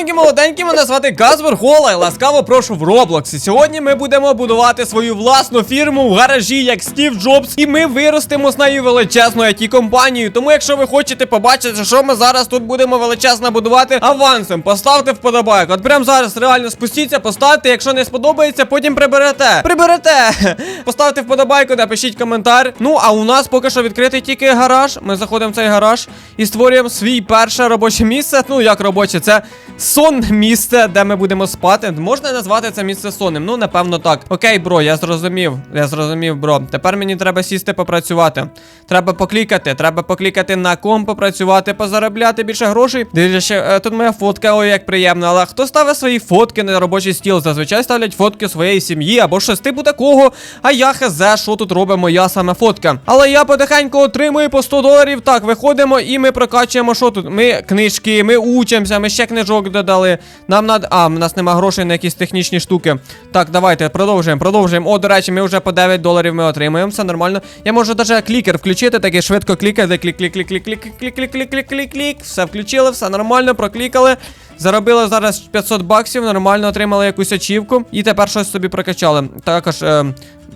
Здоровенькі, молоденькі, мене звати Казбер Гола і ласкаво прошу в Роблоксі. Сьогодні ми будемо будувати свою власну фірму в гаражі, як Стів Джобс, і ми виростемо з нею величезну it компанію. Тому, якщо ви хочете побачити, що ми зараз тут будемо величезно будувати авансом, поставте вподобайку. От прямо зараз реально спустіться, поставте. Якщо не сподобається, потім приберете. Приберете! Поставте вподобайку, напишіть коментар. Ну, а у нас поки що відкритий тільки гараж. Ми заходимо в цей гараж і створюємо свій перше робоче місце. Ну, як робоче, це сон місце, де ми будемо спати. Можна назвати це місце сонним? Ну, напевно, так. Окей, бро, я зрозумів. Я зрозумів, бро. Тепер мені треба сісти попрацювати. Треба поклікати, треба поклікати на ком попрацювати, позаробляти більше грошей. Дивіться, е, тут моя фотка, ой, як приємно. Але хто ставить свої фотки на робочий стіл? Зазвичай ставлять фотки своєї сім'ї або щось типу такого. А я хз, що тут робить моя саме фотка. Але я потихеньку отримую по 100 доларів. Так, виходимо і ми прокачуємо, що тут. Ми книжки, ми учимося, ми ще книжок додали. Нам надо. А, в нас нема грошей на якісь технічні штуки. Так, давайте продовжуємо, продовжуємо. О, до речі, ми вже по 9 доларів ми отримуємо. Все нормально. Я можу навіть клікер включити, такий швидко клікати. Клік, клік, клік, клік, клік, клік, клік, клік, клік, клік, клік. Все включили, все нормально, проклікали. Заробили зараз 500 баксів, нормально отримали якусь ачівку. І тепер щось собі прокачали. Також. Е,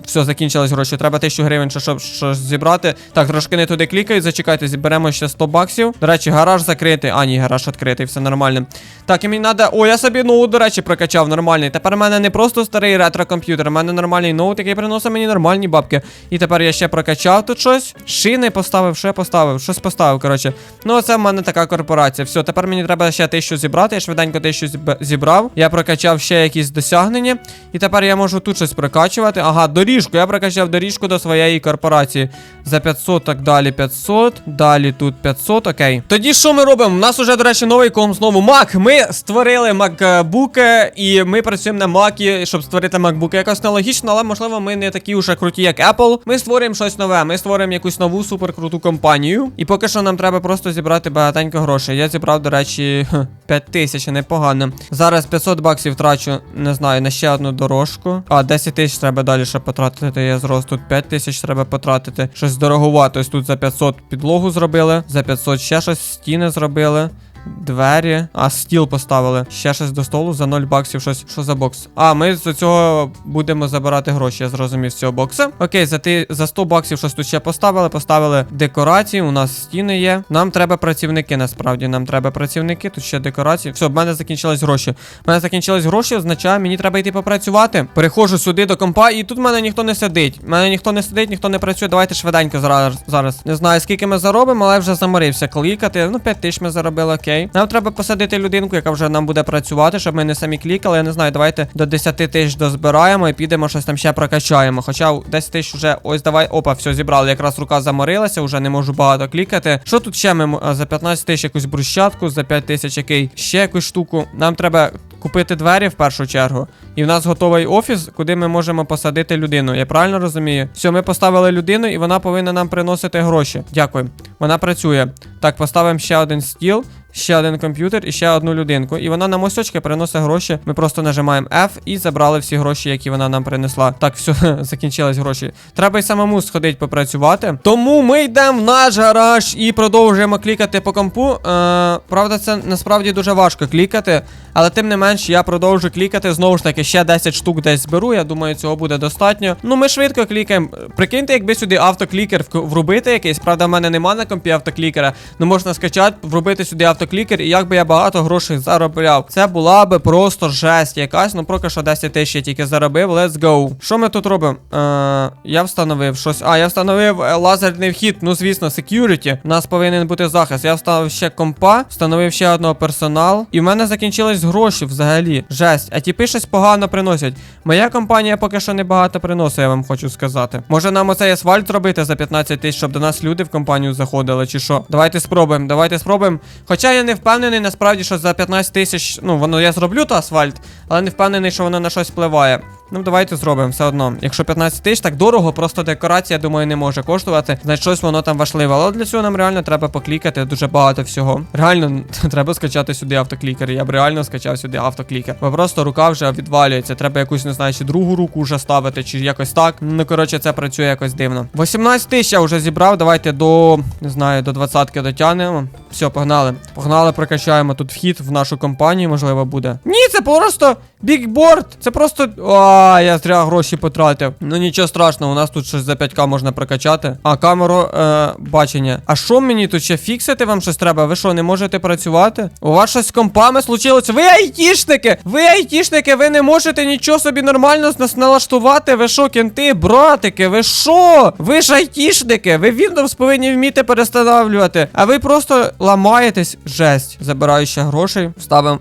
все, закінчились гроші. Треба 1000 гривень, щоб, щось зібрати. Так, трошки не туди клікають, зачекайте, зберемо ще 100 баксів. До речі, гараж закритий. А, ні, гараж відкритий, все нормально. Так, і мені треба. О, я собі ноут, до речі, прокачав нормальний. Тепер в мене не просто старий ретро-комп'ютер, у мене нормальний ноут, який приносить мені нормальні бабки. І тепер я ще прокачав тут щось. Шини поставив, ще поставив, щось поставив, коротше. Ну, оце в мене така корпорація. Все, тепер мені треба ще 1000 зібрати. Я швиденько 1000 зб- зібрав. Я прокачав ще якісь досягнення. І тепер я можу тут щось прокачувати. Ага, доріжку. Я прокачав доріжку до своєї корпорації. За 500, так далі 500. Далі тут 500, окей. Тоді що ми робимо? У нас уже, до речі, новий ком знову Mac. Ми створили MacBook, і ми працюємо на Mac, щоб створити MacBook. Якось нелогічно, але можливо ми не такі уже круті, як Apple. Ми створюємо щось нове. Ми створюємо якусь нову суперкруту компанію. І поки що нам треба просто зібрати багатенько грошей. Я зібрав, до речі, 5 тисяч, непогано. Зараз 500 баксів трачу, не знаю, на ще одну дорожку. А, 10 тисяч треба далі ще потратити. Я зрос тут 5 тисяч треба потратити. Щось дороговато. Ось тут за 500 підлогу зробили, за 500 ще щось стіни зробили. Двері, а стіл поставили. Ще щось до столу за 0 баксів. Щось. Що за бокс? А, ми з цього будемо забирати гроші, я зрозумів з цього бокса. Окей, за ти за 100 баксів щось тут ще поставили. Поставили декорації. У нас стіни є. Нам треба працівники, насправді. Нам треба працівники. Тут ще декорації. Все, в мене закінчились гроші. В мене закінчились гроші, означає, мені треба йти попрацювати. Переходжу сюди до компа, і тут в мене ніхто не сидить. Мене ніхто не сидить, ніхто не працює. Давайте швиденько зараз. зараз. Не знаю, скільки ми заробимо, але вже заморився клікати. Ну, 5 тисяч ми заробили, окей. Нам треба посадити людинку, яка вже нам буде працювати, щоб ми не самі клікали. Я не знаю, давайте до 10 тисяч дозбираємо і підемо щось там ще прокачаємо. Хоча 10 тисяч вже ось давай. Опа, все зібрали. Якраз рука заморилася, вже не можу багато клікати. Що тут ще ми м- за 15 тисяч якусь брусчатку, за 5 тисяч який ще якусь штуку. Нам треба купити двері в першу чергу. І в нас готовий офіс, куди ми можемо посадити людину. Я правильно розумію? Все, ми поставили людину, і вона повинна нам приносити гроші. Дякую. Вона працює. Так, поставимо ще один стіл. Ще один комп'ютер і ще одну людинку. І вона нам ось очки приносить гроші. Ми просто нажимаємо F і забрали всі гроші, які вона нам принесла. Так, все, закінчились гроші. Треба й самому сходити попрацювати. Тому ми йдемо в наш гараж і продовжуємо клікати по компу. Е, правда, це насправді дуже важко клікати. Але тим не менш, я продовжу клікати. Знову ж таки, ще 10 штук десь зберу. Я думаю, цього буде достатньо. Ну, ми швидко клікаємо. Прикиньте, якби сюди автоклікер врубити якийсь. Правда, в мене нема на компі автоклікера. Ну можна скачати, врубити сюди автоклікер, і як би я багато грошей заробляв. Це була би просто жесть якась. Ну поки що 10 тисяч я тільки заробив. Let's go. Що ми тут робимо? Е, я встановив щось. А, я встановив е, лазерний вхід. Ну, звісно, security. У нас повинен бути захист. Я вставив ще компа, встановив ще одного персонал. І в мене закінчились гроші взагалі. Жесть. А тіпи щось погано приносять. Моя компанія поки що не багато приносить, я вам хочу сказати. Може нам оцей асфальт зробити за 15 тисяч, щоб до нас люди в компанію заходили, чи що? Давайте спробуємо, давайте спробуємо. Хоча я не впевнений насправді, що за 15 тисяч, ну воно я зроблю то асфальт, але не впевнений, що воно на щось впливає. Ну, давайте зробимо все одно. Якщо 15 тисяч, так дорого, просто декорація, думаю, не може коштувати. Значить, щось воно там важливе. Але для цього нам реально треба поклікати дуже багато всього. Реально, треба скачати сюди автоклікер. Я б реально скачав сюди автоклікер. Бо просто рука вже відвалюється. Треба якусь, не знаю, чи другу руку вже ставити, чи якось так. Ну, коротше, це працює якось дивно. 18 тисяч я вже зібрав. Давайте до, не знаю, до 20-ки дотягнемо. Все, погнали. Погнали, прокачаємо тут вхід в нашу компанію, можливо, буде. Ні, це просто бікборд. Це просто. А, я зря гроші потратив. Ну нічого страшного, у нас тут щось за 5к можна прокачати. А, камеру е, бачення. А що мені тут ще фіксити вам щось треба? Ви що, не можете працювати? У вас щось з компами случилось? Ви айтішники! Ви айтішники, ви не можете нічого собі нормально нас налаштувати. Ви що, кенти, братики, ви що? Ви ж айтішники, ви Windows повинні вміти перестановлювати. А ви просто ламаєтесь. Жесть. Забираю ще грошей,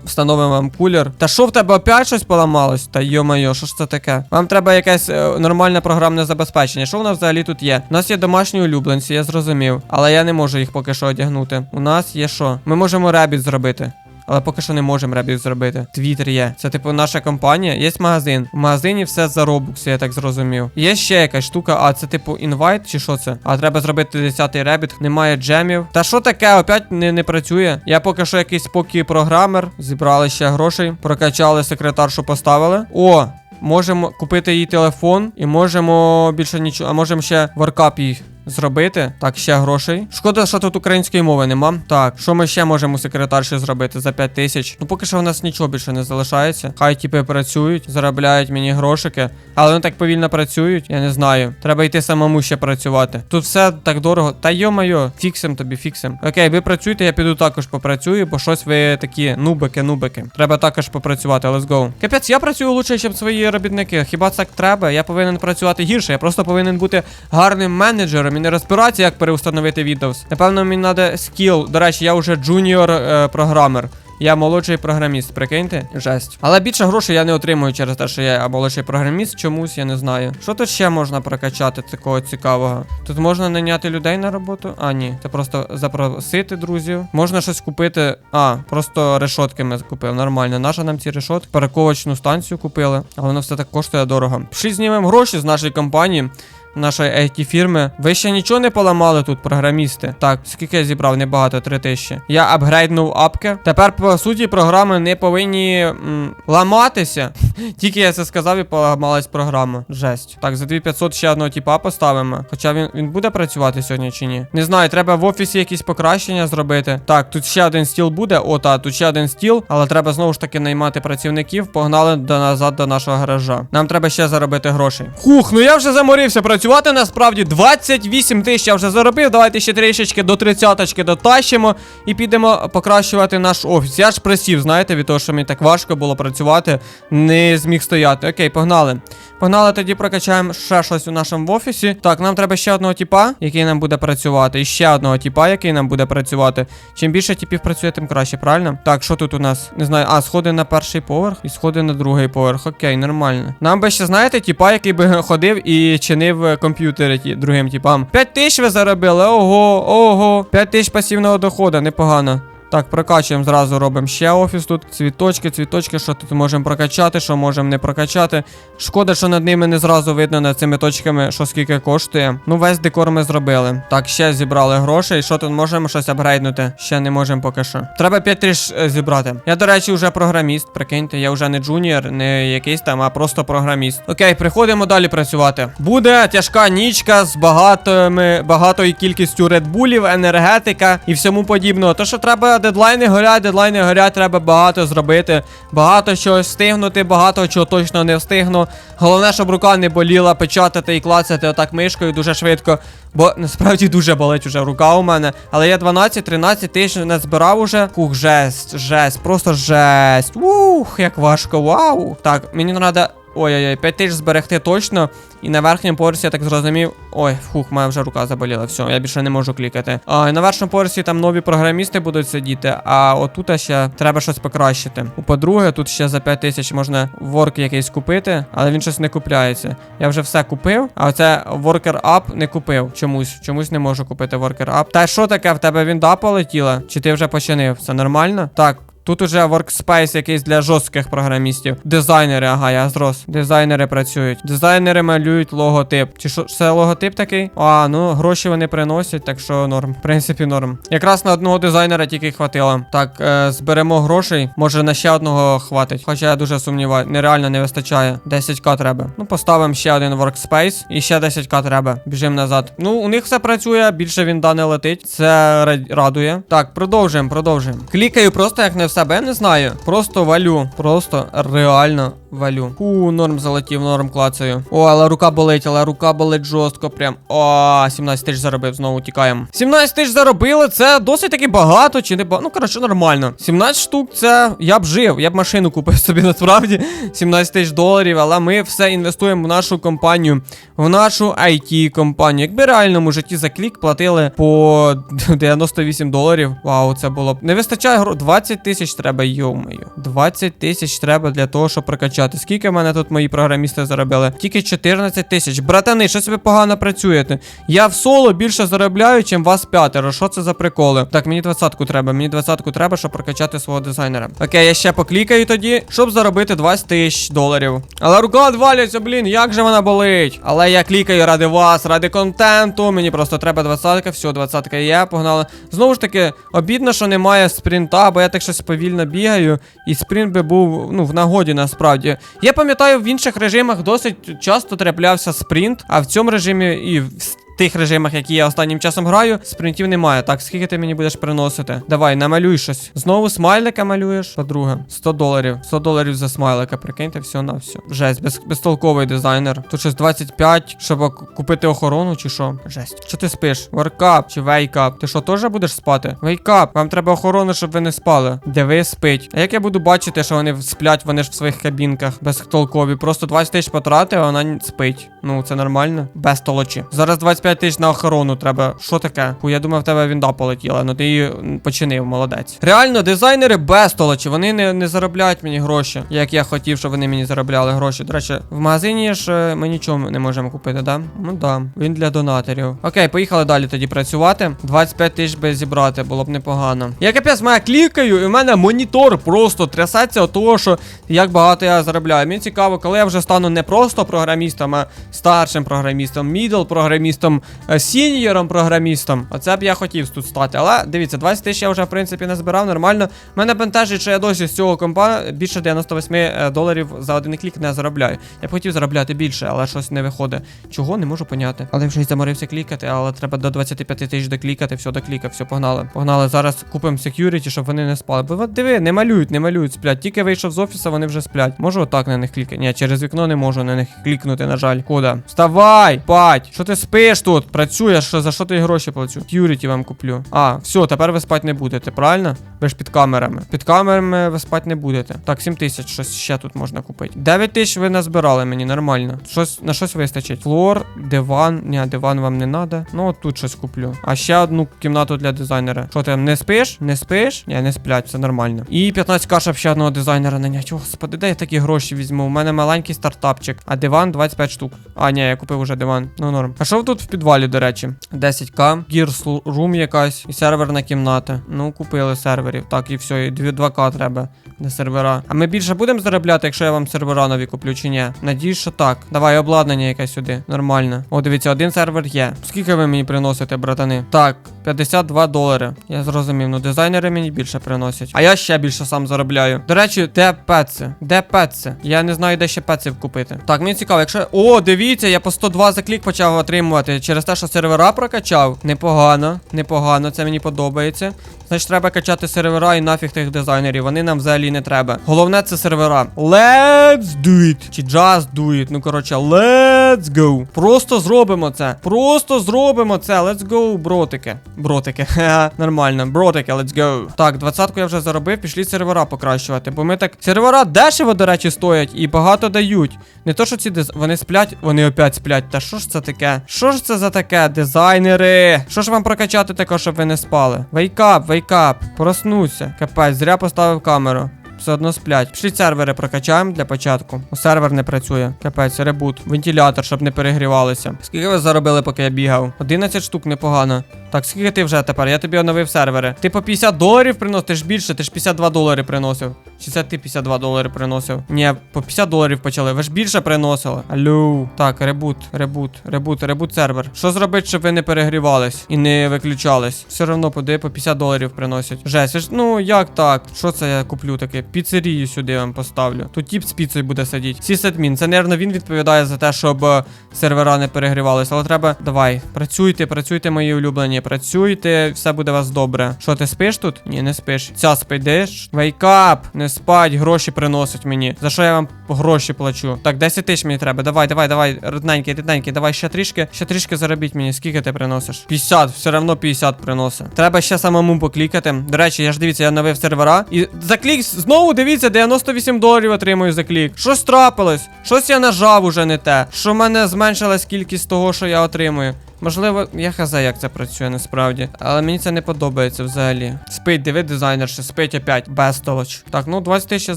встановимо вам кулер. Та що в тебе опять щось поламалось? Та йо-моє, що ж це таке? Вам треба якесь е, нормальне програмне забезпечення. Що в нас взагалі тут є? У нас є домашні улюбленці, я зрозумів. Але я не можу їх поки що одягнути. У нас є що? Ми можемо ребіт зробити. Але поки що не можемо ребіт зробити. Твіттер є. Це типу наша компанія. Є магазин. В магазині все за робукси, я так зрозумів. Є ще якась штука, а це типу інвайт чи що це? А треба зробити 10-й ребіт. Немає джемів. Та що таке? Опять не, не працює. Я поки що якийсь поки програмер. Зібрали ще грошей. Прокачали секретаршу, поставили. О! Можемо купити їй телефон і можемо більше нічого. А можемо ще варкап їй зробити. Так, ще грошей. Шкода, що тут української мови нема. Так, що ми ще можемо секретарші зробити за 5 тисяч? Ну поки що в нас нічого більше не залишається. Хай типи працюють, заробляють мені грошики. Але вони так повільно працюють, я не знаю. Треба йти самому ще працювати. Тут все так дорого. Та йо-моє, фіксим тобі, фіксим. Окей, ви працюєте, я піду також попрацюю, бо щось ви такі нубики, нубики. Треба також попрацювати, let's go. Капець, я працюю лучше, ніж свої робітники. Хіба так треба? Я повинен працювати гірше. Я просто повинен бути гарним менеджером і не розбиратися, як переустановити Windows. Напевно, мені треба скіл. До речі, я вже джуніор е, програмер. Я молодший програміст, прикиньте? Жесть. Але більше грошей я не отримую через те, що я молодший програміст, чомусь я не знаю. Що тут ще можна прокачати такого цікавого? Тут можна наняти людей на роботу? А, ні. Це просто запросити друзів. Можна щось купити. А, просто решотки ми купив. Нормально. Наша нам ці решотки. Перековочну станцію купили. А воно все так коштує дорого. Пішли знімемо гроші з нашої компанії. Нашої IT фірми. Ви ще нічого не поламали тут, програмісти. Так, скільки я зібрав? Небагато, Три тисячі. Я апгрейднув апки. Тепер, по суті, програми не повинні м, ламатися. Тільки я це сказав і поламалась програма. Жесть. Так, за 2500 ще одного типа поставимо. Хоча він, він буде працювати сьогодні чи ні? Не знаю, треба в офісі якісь покращення зробити. Так, тут ще один стіл буде. О, та, тут ще один стіл, але треба знову ж таки наймати працівників. Погнали до назад до нашого гаража. Нам треба ще заробити грошей. Хух, ну я вже заморився працювати. Насправді 28 тисяч я вже заробив. Давайте ще трішечки до 30-очки дотащимо і підемо покращувати наш офіс. Я ж присів, знаєте, від того, що мені так важко було працювати, не зміг стояти. Окей, погнали. Погнали, тоді прокачаємо ще щось у нашому офісі. Так, нам треба ще одного типа, який нам буде працювати. І ще одного типа, який нам буде працювати. Чим більше типів працює, тим краще, правильно? Так, що тут у нас? Не знаю. А, сходи на перший поверх і сходи на другий поверх. Окей, нормально. Нам би ще, знаєте, типа, який би ходив і чинив е, комп'ютери ті, другим типам. 5 тисяч ви заробили. Ого, ого. 5 тисяч пасивного доходу, непогано. Так, прокачуємо зразу робимо ще офіс тут. Цвіточки, цвіточки, що тут можемо прокачати, що можемо не прокачати. Шкода, що над ними не зразу видно над цими точками, що скільки коштує. Ну, весь декор ми зробили. Так, ще зібрали грошей. Що тут можемо щось апгрейднути? Ще не можемо поки що. Треба 5 тисяч е, зібрати. Я, до речі, вже програміст. Прикиньте, я вже не джуніор, не якийсь там, а просто програміст. Окей, приходимо далі працювати. Буде тяжка нічка з багатими, багатою кількістю редбулів, енергетика і всьому подібного. То, що треба дедлайни горять, дедлайни горять, треба багато зробити, багато чогось встигнути, багато чого точно не встигну. Головне, щоб рука не боліла печатати і клацати отак мишкою дуже швидко. Бо насправді дуже болить уже рука у мене. Але я 12-13 тисяч не збирав уже. Кух, жесть, жесть, просто жесть. Ух, як важко, вау. Так, мені треба. Ой-ой-ой, 5 тисяч зберегти точно. І на верхньому поверсі, я так зрозумів. Ой, фух, моя вже рука заболіла. Все, я більше не можу клікати. А на верхньому поверсі там нові програмісти будуть сидіти. А отут ще треба щось покращити. У по-друге, тут ще за 5 тисяч можна ворк якийсь купити, але він щось не купляється. Я вже все купив, а оце Worker Up не купив. Чомусь. Чомусь не можу купити Worker Up. Та що таке? В тебе вінда полетіла? Чи ти вже починив? Все нормально? Так. Тут уже workspace якийсь для жорстких програмістів. Дизайнери, ага, я зрос. Дизайнери працюють. Дизайнери малюють логотип. Чи що це логотип такий? А, ну гроші вони приносять, так що норм. В принципі, норм. Якраз на одного дизайнера тільки хватило. Так, е, зберемо грошей. Може на ще одного хватить. Хоча я дуже сумніваю, нереально не вистачає. 10к треба. Ну, поставимо ще один workspace і ще 10к треба. Біжимо назад. Ну, у них все працює, більше вінда не летить. Це радує. Так, продовжуємо, продовжуємо. Клікаю просто як не себе, не знаю. Просто валю. Просто реально валю. Фу, норм залетів, норм клацаю. О, але рука болить, але рука болить жорстко. Прям. О, 17 тисяч заробив, знову тікаємо. 17 тисяч заробили, це досить таки багато, чи не багато. Ну, коротше, нормально. 17 штук це я б жив, я б машину купив собі насправді. 17 тисяч доларів, але ми все інвестуємо в нашу компанію, в нашу IT компанію. Якби реальному житті за клік платили по 98 доларів. Вау, це було б. Не вистачає гро. 20 тисяч треба, йомою. 20 тисяч треба для того, щоб прокачати. Скільки в мене тут мої програмісти заробили? Тільки 14 тисяч. Братани, щось ви погано працюєте. Я в соло більше заробляю, чим вас п'ятеро. Що це за приколи? Так, мені 20-ку треба. Мені 20-ку треба, щоб прокачати свого дизайнера. Окей, я ще поклікаю тоді, щоб заробити 20 тисяч доларів. Але рука відвалюється, блін, як же вона болить. Але я клікаю ради вас, ради контенту. Мені просто треба 20-ка, все, 20-ка є, погнали. Знову ж таки, обідно, що немає спринта, бо я так щось повільно бігаю, і спринт би був ну, в нагоді насправді. Я пам'ятаю, в інших режимах досить часто траплявся спринт, а в цьому режимі і в тих режимах, які я останнім часом граю, спринтів немає. Так, скільки ти мені будеш приносити? Давай, намалюй щось. Знову смайлика малюєш. По-друге, 100 доларів. 100 доларів за смайлика, прикиньте, все на все. Жесть, без, безтолковий дизайнер. Тут щось 25, щоб купити охорону, чи що? Жесть. Що ти спиш? Воркап чи вейкап? Ти що, теж будеш спати? Вейкап, вам треба охорону, щоб ви не спали. Де ви спить. А як я буду бачити, що вони сплять, вони ж в своїх кабінках безтолкові. Просто 20 тисяч потратив, а вона спить. Ну, це нормально. Без толочі. Зараз 25 тисяч на охорону треба. Що таке? Фу, я думав, в тебе вінда полетіла, ну ти її починив, молодець. Реально, дизайнери без толочі, вони не, не заробляють мені гроші, як я хотів, щоб вони мені заробляли гроші. До речі, в магазині ж е, ми нічого не можемо купити, да? Ну да. Він для донаторів. Окей, поїхали далі тоді працювати. 25 тисяч би зібрати, було б непогано. Я капець моя клікаю, і в мене монітор просто трясеться от того, що як багато я заробляю. Мені цікаво, коли я вже стану не просто програмістом, а старшим програмістом, мідл програмістом, е, сіньором програмістом. Оце б я хотів тут стати. Але дивіться, 20 тисяч я вже в принципі назбирав нормально. Мене бентежить, що я досі з цього компа більше 98 е, доларів за один клік не заробляю. Я б хотів заробляти більше, але щось не виходить. Чого не можу поняти. Але вже й заморився клікати, але треба до 25 тисяч доклікати, все доклікав, все, погнали. Погнали. Зараз купимо security, щоб вони не спали. Бо диви, не малюють, не малюють, сплять. Тільки вийшов з офісу, вони вже сплять. Можу отак на них клікати? Ні, через вікно не можу на них клікнути, на жаль. Куда? Вставай, пать! Що ти спиш тут? Працюєш, що за що ти гроші плачу? Security вам куплю. А, все, тепер ви спати не будете, правильно? Ви ж під камерами. Під камерами ви спати не будете. Так, 7 тисяч, щось ще тут можна купити. 9 тисяч ви назбирали мені, нормально. Щось на щось вистачить. Флор, диван. Ні, диван вам не треба. Ну, от тут щось куплю. А ще одну кімнату для дизайнера. Що ти не спиш? Не спиш? Ні, не сплять, все нормально. І 15 к ще одного дизайнера нанять. Господи, де я такі гроші візьму? У мене маленький стартапчик, а диван 25 штук. А, ні, я купив уже диван. Ну норм. А що тут в підвалі, до речі? 10к, Gears Room якась і серверна кімната. Ну, купили серверів. Так, і все, і 2к треба для сервера. А ми більше будемо заробляти, якщо я вам сервера нові куплю чи ні? Надіюсь, що так. Давай обладнання якесь сюди. Нормально. О, дивіться, один сервер є. Скільки ви мені приносите, братани? Так, 52 долари. Я зрозумів. Ну, дизайнери мені більше приносять. А я ще більше сам заробляю. До речі, де пеци? Де пеци? Я не знаю, де ще пеців купити. Так, мені цікаво, якщо. О, дивіться, я по 102 за клік почав отримувати через те, що сервера прокачав. Непогано, непогано, це мені подобається. Значить, треба качати сервера і нафіг тих дизайнерів. Вони нам взагалі не треба. Головне це сервера. Let's do it. Чи just do it. Ну коротше, let's go. Просто зробимо це. Просто зробимо це. Let's go, бротики. Бротики. Ха, Нормально. Бротики, let's go. Так, двадцятку я вже заробив, пішли сервера покращувати. Бо ми так. Сервера дешево, до речі, стоять і багато дають. Не то, що ці диз... вони сплять, вони опять сплять. Та що ж це таке? Що ж це за таке? Дизайнери. Що ж вам прокачати таке, щоб ви не спали? Вейкап, вейкап. проснуся. Капець, зря поставив камеру. Все одно сплять. Пішли сервери прокачаємо для початку. У сервер не працює. Капець, ребут. Вентилятор, щоб не перегрівалися. Скільки ви заробили, поки я бігав? 11 штук непогано. Так, скільки ти вже тепер? Я тобі оновив сервери. Ти по 50 доларів приносив, ти ж більше, ти ж 52 долари приносив. Чи це ти 52 долари приносив? Ні, по 50 доларів почали. Ви ж більше приносили. Алло. Так, ребут, ребут, ребут, ребут сервер. Що зробити, щоб ви не перегрівались і не виключались? Все одно поди по 50 доларів приносять. Жесть, ви ж, ну як так? Що це я куплю таке? Піцерію сюди вам поставлю. Тут тіп з піцею буде сидіти. Сісадмін, це, нервно, він відповідає за те, щоб е, сервера не перегрівались. Але треба. Давай, працюйте, працюйте, мої улюблені. Працюйте, все буде у вас добре. Що, ти спиш тут? Ні, не спиш. Ця спиш? Вейкап, не спать, гроші приносить мені. За що я вам гроші плачу? Так, 10 тисяч мені треба. Давай, давай, давай. Родненький, рідненький, давай ще трішки. Ще трішки заробіть мені. Скільки ти приносиш? 50, все одно 50 приносить. Треба ще самому поклікати. До речі, я ж дивіться, я новив сервера. І за клік знову дивіться, 98 доларів отримую за клік. Щось трапилось. Щось я нажав уже не те. Що в мене зменшилась кількість того, що я отримую. Можливо, я хз, як це працює насправді. Але мені це не подобається взагалі. Спить, диви дизайнер, ще спить опять. Безтолоч. Так, ну 20 тисяч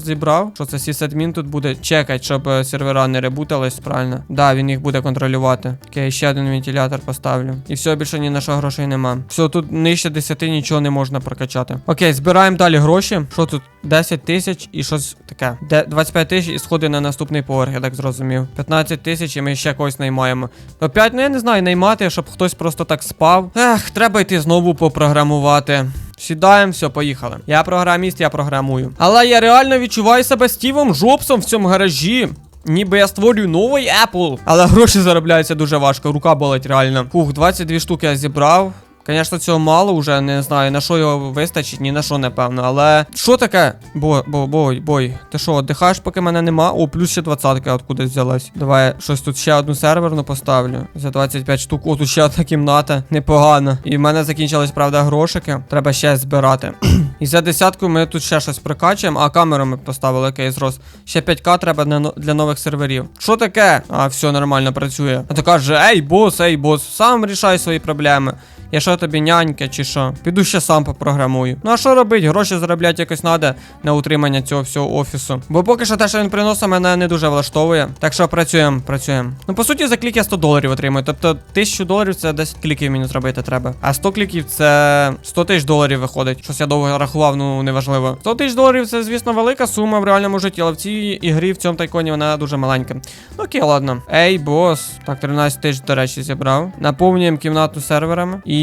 зібрав. Що це сісадмін тут буде чекати, щоб е, сервера не ребутались, правильно? Да, він їх буде контролювати. Окей, ще один вентилятор поставлю. І все, більше ні на що грошей нема. Все, тут нижче 10 нічого не можна прокачати. Окей, збираємо далі гроші. Що тут? 10 тисяч і щось таке. Де 25 тисяч і сходи на наступний поверх, я так зрозумів. 15 тисяч і ми ще когось наймаємо. Опять, ну я не знаю, наймати, щоб хтось просто так спав. Ех, треба йти знову попрограмувати. Сідаємо, все, поїхали. Я програміст, я програмую. Але я реально відчуваю себе Стівом Джобсом в цьому гаражі. Ніби я створюю новий Apple. Але гроші заробляються дуже важко, рука болить реально. Фух, 22 штуки я зібрав. Звісно, цього мало вже, не знаю, на що його вистачить, ні на що, напевно. Але що таке? Бо, бо, бой, бой. Ти що, віддихаєш, поки мене нема? О, плюс ще двадцятка откудись взялась. Давай щось тут ще одну серверну поставлю. За 25 штук. О, тут ще одна кімната. Непогано. І в мене закінчились, правда, грошики. Треба ще збирати. І за десятку ми тут ще щось прокачуємо, а камеру ми поставили окей, зрос. Ще 5к треба для нових серверів. Що таке? А, все нормально працює. А то каже, ей, бос, ей, бос, сам рішай свої проблеми. Я що тобі нянька чи що? Піду ще сам попрограмую. Ну а що робить? Гроші заробляти якось треба на утримання цього всього офісу. Бо поки що те, що він приносить, мене не дуже влаштовує. Так що працюємо, працюємо. Ну по суті, за клік я 100 доларів отримую. Тобто 1000 доларів це 10 кліків мені зробити треба. А 100 кліків це 100 тисяч доларів виходить. Щось я довго рахував, ну неважливо. 100 тисяч доларів це, звісно, велика сума в реальному житті, але в цій ігрі в цьому тайконі вона дуже маленька. Ну окей, ладно. Ей, бос. Так, 13 тисяч, до речі, зібрав. Наповнюємо кімнату серверами. І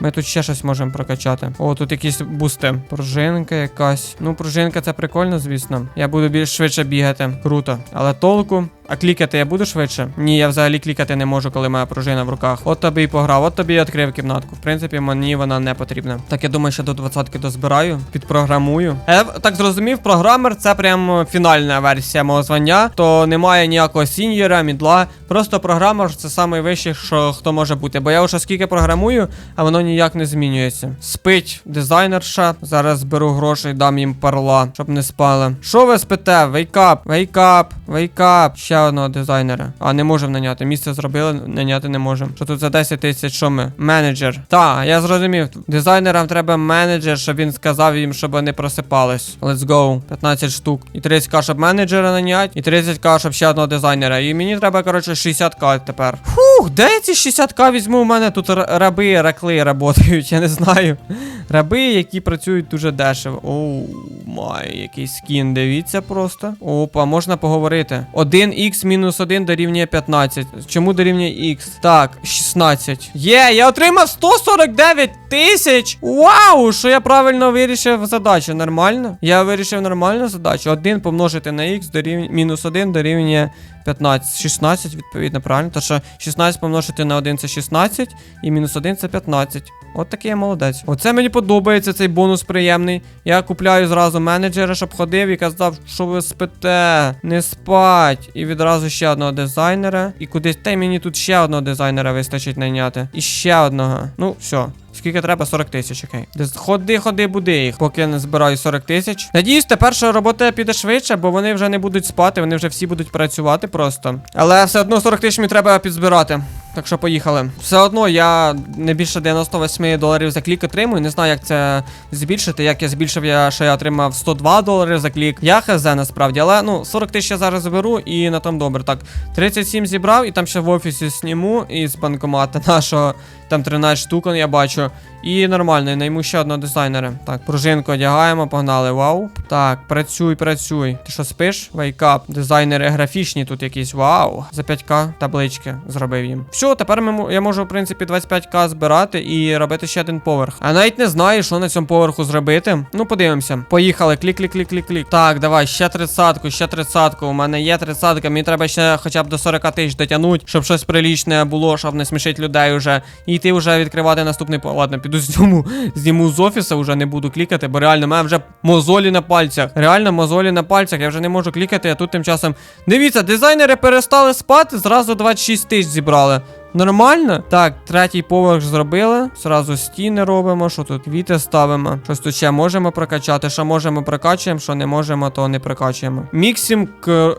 ми тут ще щось можемо прокачати. О, тут якісь бусти. Пружинка якась. Ну, пружинка це прикольно, звісно. Я буду більш швидше бігати. Круто. Але толку. А клікати я буду швидше? Ні, я взагалі клікати не можу, коли моя пружина в руках. От тобі і пограв, от тобі і відкрив кімнатку. В принципі, мені вона не потрібна. Так, я думаю, що до 20-ки дозбираю, підпрограмую. Я так зрозумів, програмер це прям фінальна версія мого звання. То немає ніякого сіньора, мідла. Просто програмер це найвищий, що хто може бути. Бо я вже скільки програмую, а воно ніяк не змінюється. Спить дизайнерша. Зараз беру гроші дам їм парла, щоб не спали. Що ви спите? Вейкап, вейкап, вейкап. Ще одного дизайнера. А не можемо наняти. Місце зробили, наняти не можемо. Що тут за 10 тисяч, що ми? Менеджер. Та, я зрозумів. Дизайнерам треба менеджер, щоб він сказав їм, щоб вони просипались. Let's go. 15 штук. І 30к, щоб менеджера наняти, і 30к, щоб ще одного дизайнера. І мені треба, коротше, 60к тепер. Фух, де ці 60к візьму? У мене тут раби, ракли працюють, я не знаю. Раби, які працюють дуже дешево. Оу, май, який скін, дивіться просто. Опа, можна поговорити. 1х мінус 1 дорівнює 15. Чому дорівнює х? Так, 16. Є, я отримав 149 тисяч. Вау, що я правильно вирішив задачу. Нормально? Я вирішив нормальну задачу. 1 помножити на х мінус 1 дорівнює 15. 16, відповідно, правильно. То що 16 помножити на 1 це 16, і мінус 1 це 15. От такий я молодець. Оце мені подобається цей бонус приємний. Я купляю зразу менеджера, щоб ходив і казав, що ви спите, не спать. І відразу ще одного дизайнера. І кудись. Та й мені тут ще одного дизайнера вистачить найняти. І ще одного. Ну, все. Скільки треба? 40 тисяч, окей. Ходи, ходи, буди їх, поки я не збираю 40 тисяч. Надіюсь, тепер що робота піде швидше, бо вони вже не будуть спати, вони вже всі будуть працювати просто. Але все одно 40 тисяч мені треба підзбирати. Так що поїхали. Все одно я не більше 98 доларів за клік отримую. Не знаю, як це збільшити. Як я збільшив, я ще я отримав 102 долари за клік. Я хз насправді, але ну 40 тисяч я зараз заберу і на тому добре. Так, 37 зібрав, і там ще в офісі сніму із банкомата нашого Там 13 штук, я бачу. І нормально, найму ще одного дизайнера. Так, пружинку одягаємо, погнали. Вау. Так, працюй, працюй. Ти що спиш? Вейкап. Дизайнери графічні тут якісь. Вау. За 5к таблички зробив їм. Все, тепер ми, я можу, в принципі, 25к збирати і робити ще один поверх. А навіть не знаю, що на цьому поверху зробити. Ну, подивимося. Поїхали. Клік, клік, клік, клік, клік. Так, давай, ще тридцятку, ще тридцятку. У мене є тридцятка. Мені треба ще хоча б до 40 тисяч дотягнути, щоб щось прилічне було, щоб не смішити людей уже. І йти вже відкривати наступний. Ладно, піду зніму, зніму з офісу, вже не буду клікати, бо реально в мене вже мозолі на пальцях. Реально мозолі на пальцях, я вже не можу клікати, а тут тим часом. Дивіться, дизайнери перестали спати, зразу 26 тисяч зібрали. Нормально? Так, третій поверх зробили. Зразу стіни робимо. Що тут? Квіти ставимо. Щось тут ще можемо прокачати. Що можемо прокачуємо, що не можемо, то не прокачуємо. Міксім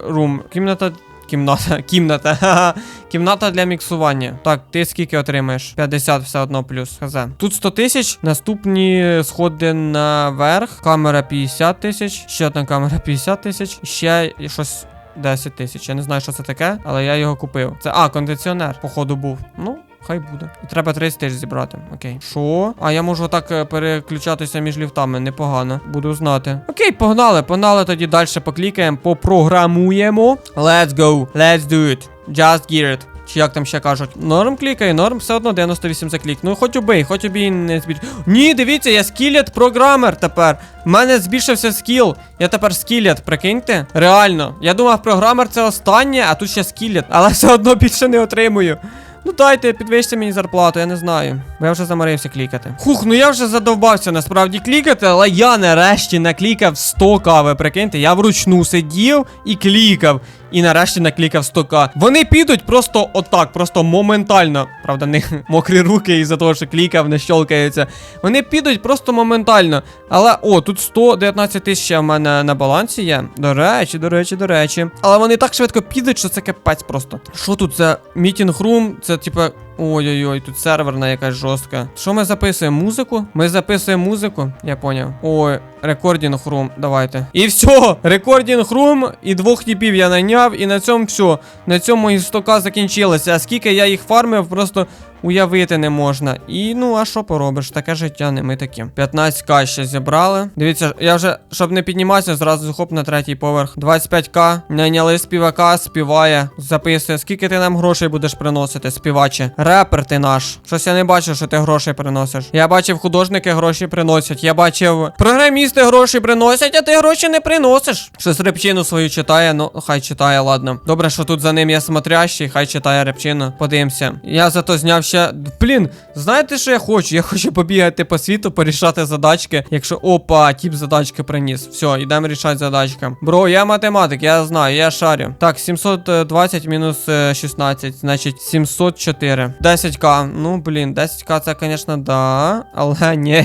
рум. Кімната. Кімната, кімната. Кімната для міксування. Так, ти скільки отримаєш? 50 все одно плюс. Хз. Тут 100 тисяч. Наступні сходи наверх. Камера 50 тисяч. Ще одна камера 50 тисяч. Ще щось 10 тисяч. Я не знаю, що це таке, але я його купив. Це а, кондиціонер, походу, був. Ну. Хай буде. І треба 30 тисяч зібрати. Окей. Що? А я можу так е, переключатися між ліфтами. Непогано. Буду знати. Окей, погнали. Погнали тоді далі поклікаємо, попрограмуємо. Let's go. Let's do it. Just gear it. Чи як там ще кажуть? Норм клікає, норм, все одно 98 за клік. Ну хоч убий, хоч убій не збільш. Ні, дивіться, я скілет програмер тепер. У мене збільшився скіл. Я тепер скілет, прикиньте? Реально. Я думав, програмер це останнє, а тут ще скілет. Але все одно більше не отримую. Ну дайте, підвищте мені зарплату, я не знаю. Бо я вже заморився клікати. Хух, ну я вже задовбався насправді клікати, але я нарешті наклікав 100 кави. Прикиньте, я вручну сидів і клікав. І нарешті наклікав 100к. Вони підуть просто отак, просто моментально. Правда, не мокрі руки із-за того, що клікав, не щолкаються. Вони підуть просто моментально. Але о, тут 119 тисяч в мене на балансі є. До речі, до речі, до речі. Але вони так швидко підуть, що це капець просто. Що тут за мітінг рум? Це типа. Ой-ой-ой, тут серверна якась жорстка. Що ми записуємо? Музику? Ми записуємо музику, я поняв. Ой, рекордінг рум, давайте. І все, рекордінг рум, і двох типів я найняв, і на цьому все. На цьому і 100к закінчилося. А скільки я їх фармив, просто уявити не можна. І ну, а що поробиш? Таке життя, не ми такі. 15к ще зібрали. Дивіться, я вже, щоб не підніматися, зразу хоп на третій поверх. 25к. Найняли співака, співає, записує. Скільки ти нам грошей будеш приносити, співаче? Репер ти наш. Щось я не бачив, що ти грошей приносиш. Я бачив, художники гроші приносять. Я бачив, програмісти гроші приносять, а ти гроші не приносиш. Щось репчину свою читає, ну хай читає, ладно. Добре, що тут за ним є смотрящий, хай читає репчину. Подивимося. Я зато зняв ще. Блін, знаєте, що я хочу? Я хочу побігати по світу, порішати задачки. Якщо опа, тіп задачки приніс. Все, йдемо рішати задачки. Бро, я математик, я знаю, я шарю. Так, 720 мінус е, 16, значить 704. 10к. Ну, блін, 10к це, звісно, да. Але ні.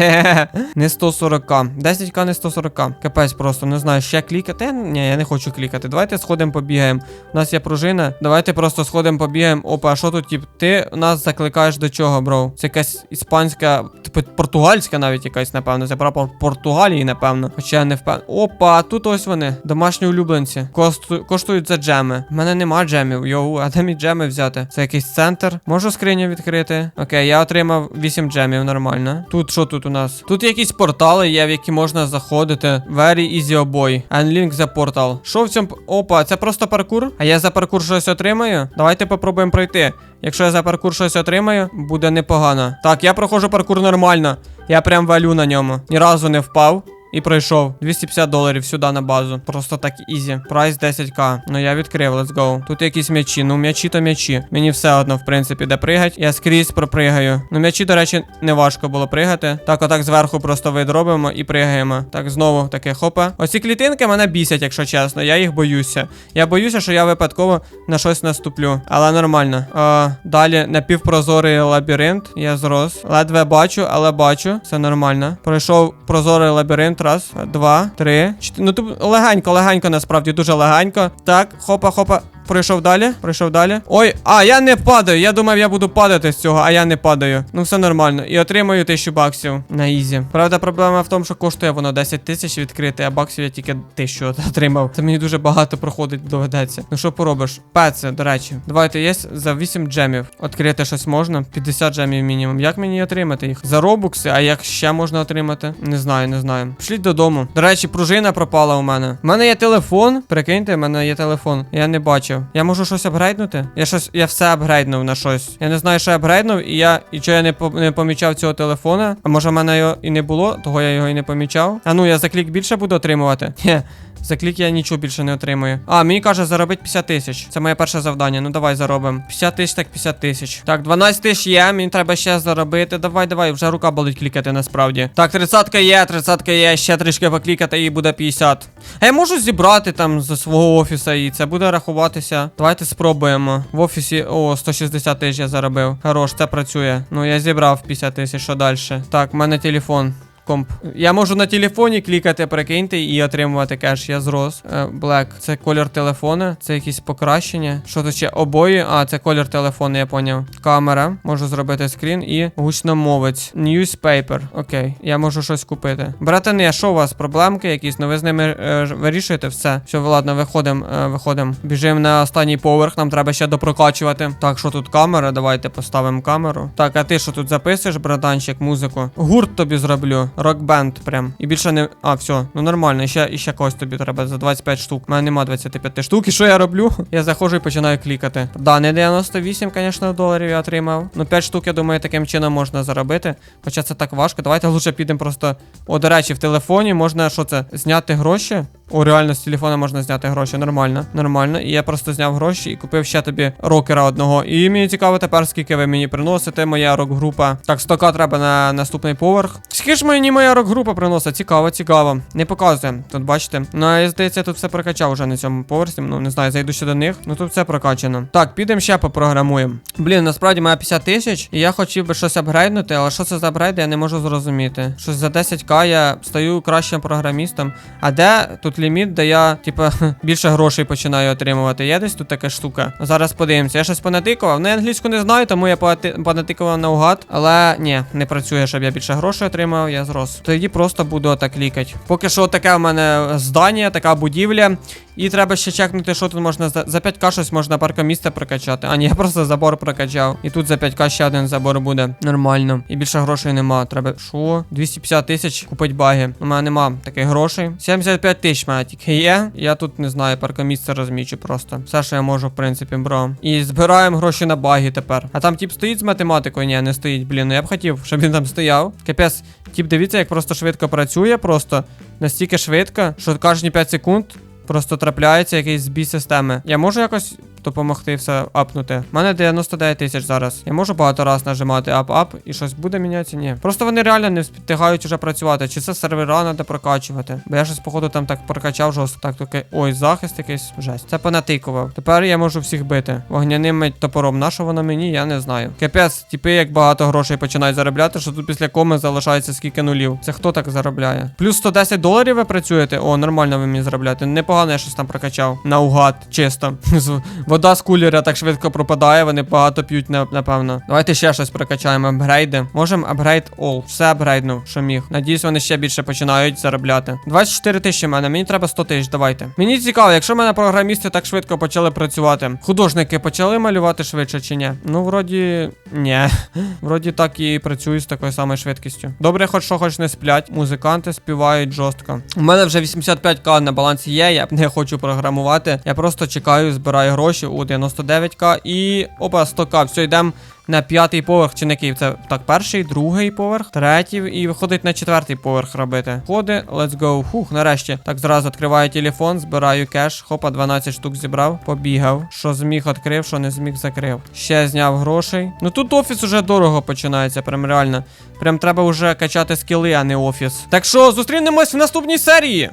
Не 140к. 10к не 140к. Капець просто, не знаю, ще клікати. Ні, я не хочу клікати. Давайте сходимо побігаємо. У нас є пружина. Давайте просто сходимо побігаємо. Опа, а що тут, тип? Ти нас закликаєш до чого, бро? Це якась іспанська, типу португальська навіть якась, напевно. Це прапор Португалії, напевно. Хоча я не впевнений. Опа, тут ось вони. Домашні улюбленці. Косту... Коштують за джеми. У мене нема джемів. Йоу, а де мені джеми взяти? Це якийсь центр. Можу скриню відкрити. Окей, я отримав 8 джемів, нормально. Тут що тут у нас? Тут якісь портали є, в які можна заходити. Very easy обой. Unlink the portal. Що в цьому. Опа, це просто паркур? А я за паркур щось отримаю? Давайте попробуємо пройти. Якщо я за паркур щось отримаю, буде непогано. Так, я проходжу паркур нормально. Я прям валю на ньому. Ні разу не впав. І пройшов 250 доларів сюди на базу. Просто так ізі. Прайс 10к. Ну я відкрив, let's go. Тут якісь м'ячі. Ну м'ячі то м'ячі. Мені все одно, в принципі, де пригать. Я скрізь пропригаю. Ну м'ячі, до речі, не важко було пригати. Так, отак зверху просто видробимо і пригаємо. Так, знову таке хопа. Оці клітинки мене бісять, якщо чесно. Я їх боюся. Я боюся, що я випадково на щось наступлю. Але нормально. А, далі напівпрозорий лабіринт. Я зрос. Ледве бачу, але бачу. Все нормально. Пройшов прозорий лабіринт. Раз, два, три, чотири. Ну тут легенько, легенько, насправді, дуже легенько. Так, хопа, хопа. Пройшов далі, пройшов далі. Ой, а я не падаю. Я думав, я буду падати з цього, а я не падаю. Ну все нормально. І отримаю тисячу баксів на ізі. Правда, проблема в тому, що коштує воно 10 тисяч відкрити, а баксів я тільки тисячу от отримав. Це мені дуже багато проходить доведеться. Ну що поробиш? Пеце, до речі. Давайте є за 8 джемів. Відкрити щось можна. 50 джемів мінімум. Як мені отримати їх? За робукси, а як ще можна отримати? Не знаю, не знаю. Пішліть додому. До речі, пружина пропала у мене. У мене є телефон. Прикиньте, у мене є телефон. Я не бачив. Я можу щось апгрейднути? Я щось, я все апгрейднув на щось. Я не знаю, що я апгрейднув, і я і що я не, по- не помічав цього телефона. А може в мене його і не було, того я його і не помічав. А ну я за клік більше буду отримувати. Хе. За клік я нічого більше не отримую. А, мені каже, заробить 50 тисяч. Це моє перше завдання. Ну давай заробимо. 50 тисяч, так 50 тисяч. Так, 12 тисяч є, мені треба ще заробити. Давай, давай, вже рука болить клікати насправді. Так, 30 є, 30 є, ще трішки поклікати і буде 50. А я можу зібрати там з свого офіса і це буде рахуватися. Давайте спробуємо. В офісі, о, 160 тисяч я заробив. Хорош, це працює. Ну, я зібрав 50 тисяч, що далі? Так, в мене телефон. Комп. Я можу на телефоні клікати, прикиньте, і отримувати кеш. Я зрос. Е, Black. Це колір телефона, це якісь покращення. Що тут ще? Обої. А, це колір телефону, я поняв. Камера. Можу зробити скрін і гучномовець. Newspaper. Окей. Я можу щось купити. Братани, що у вас? Проблемки якісь? Ну ви з ними е, вирішуєте все. Все, ладно, виходимо, е, виходимо. Біжимо на останній поверх, нам треба ще допрокачувати. Так, що тут камера? Давайте поставимо камеру. Так, а ти що тут записуєш, братанчик, музику? Гурт тобі зроблю. Рок-бенд прям. І більше не. А, все, ну нормально. Ще, ще когось тобі треба за 25 штук. У мене нема 25 штук. І що я роблю? Я заходжу і починаю клікати. Да, не 98, звісно, доларів я отримав. Ну 5 штук, я думаю, таким чином можна заробити. Хоча це так важко. Давайте лучше підемо просто. О, до речі, в телефоні можна що це? Зняти гроші. О, реально з телефона можна зняти гроші. Нормально, нормально. І я просто зняв гроші і купив ще тобі рокера одного. І мені цікаво тепер, скільки ви мені приносите, моя рок-група. Так, 100к треба на наступний поверх. Скільки ж мені моя рок-група приносить? Цікаво, цікаво. Не показує. Тут бачите. Ну, я здається, тут все прокачав вже на цьому поверсі. Ну, не знаю, зайду ще до них. Ну тут все прокачано. Так, підемо ще попрограмуємо. Блін, насправді має 50 тисяч, і я хотів би щось апгрейднути, але що це за апгрейди, я не можу зрозуміти. Щось за 10к я стаю кращим програмістом. А де тут ліміт, де я, типа, більше грошей починаю отримувати? Є десь тут така штука. Зараз подивимося. Я щось понатикував. Ну, я англійську не знаю, тому я понатикував наугад. Але ні, не працює, щоб я більше грошей отримав, я зрос. Тоді просто буду отак лікати. Поки що таке в мене здання, така будівля. І треба ще чекнути, що тут можна за, за 5к щось можна паркомісце прокачати. А ні, я просто забор прокачав. І тут за 5к ще один забор буде. Нормально. І більше грошей нема. Треба. Що? 250 тисяч купить баги. У мене нема таких грошей. 75 тисяч мене тільки є. Я тут не знаю, паркомісце розмічу просто. Все, що я можу, в принципі, бро. І збираємо гроші на баги тепер. А там тип стоїть з математикою? Ні, не стоїть. Блін, ну я б хотів, щоб він там стояв. Капець, тип, дивіться, як просто швидко працює, просто настільки швидко, що кожні 5 секунд просто трапляється якийсь збій системи. Я можу якось допомогти все апнути. У мене 99 тисяч зараз. Я можу багато раз нажимати ап-ап і щось буде мінятися? Ні. Просто вони реально не встигають уже працювати. Чи це сервера треба прокачувати? Бо я щось, походу, там так прокачав жорстко. Так, таке. Ой, захист якийсь жесть. Це понатикував. Тепер я можу всіх бити. Вогняним топором. На що воно мені, я не знаю. Капець, типи, як багато грошей починають заробляти, що тут після коми залишається скільки нулів. Це хто так заробляє? Плюс 110 доларів ви працюєте? О, нормально ви мені заробляєте. Непогано я щось там прокачав. Наугад, чисто. Вода з кулера так швидко пропадає, вони багато п'ють, напевно. Давайте ще щось прокачаємо. Апгрейди. Можемо апгрейд all. Все апгрейднув, що міг. Надіюсь, вони ще більше починають заробляти. 24 тисячі мене, мені треба 100 тисяч, давайте. Мені цікаво, якщо в мене програмісти так швидко почали працювати, художники почали малювати швидше чи ні? Ну, вроді, ні. Вроді так і працюють з такою самою швидкістю. Добре, хоч що хоч не сплять. Музиканти співають жорстко. У мене вже 85к на балансі є, я не хочу програмувати. Я просто чекаю, збираю гроші у 99к і опа, 100к. Все, йдемо на п'ятий поверх, чи на який це так, перший, другий поверх, третій і виходить на четвертий поверх робити. Ходи, let's go. Фух, нарешті. Так зразу відкриваю телефон, збираю кеш. Хопа, 12 штук зібрав, побігав. Що зміг відкрив, що не зміг закрив. Ще зняв грошей. Ну тут офіс уже дорого починається, прям реально. Прям треба вже качати скіли, а не офіс. Так що зустрінемось в наступній серії.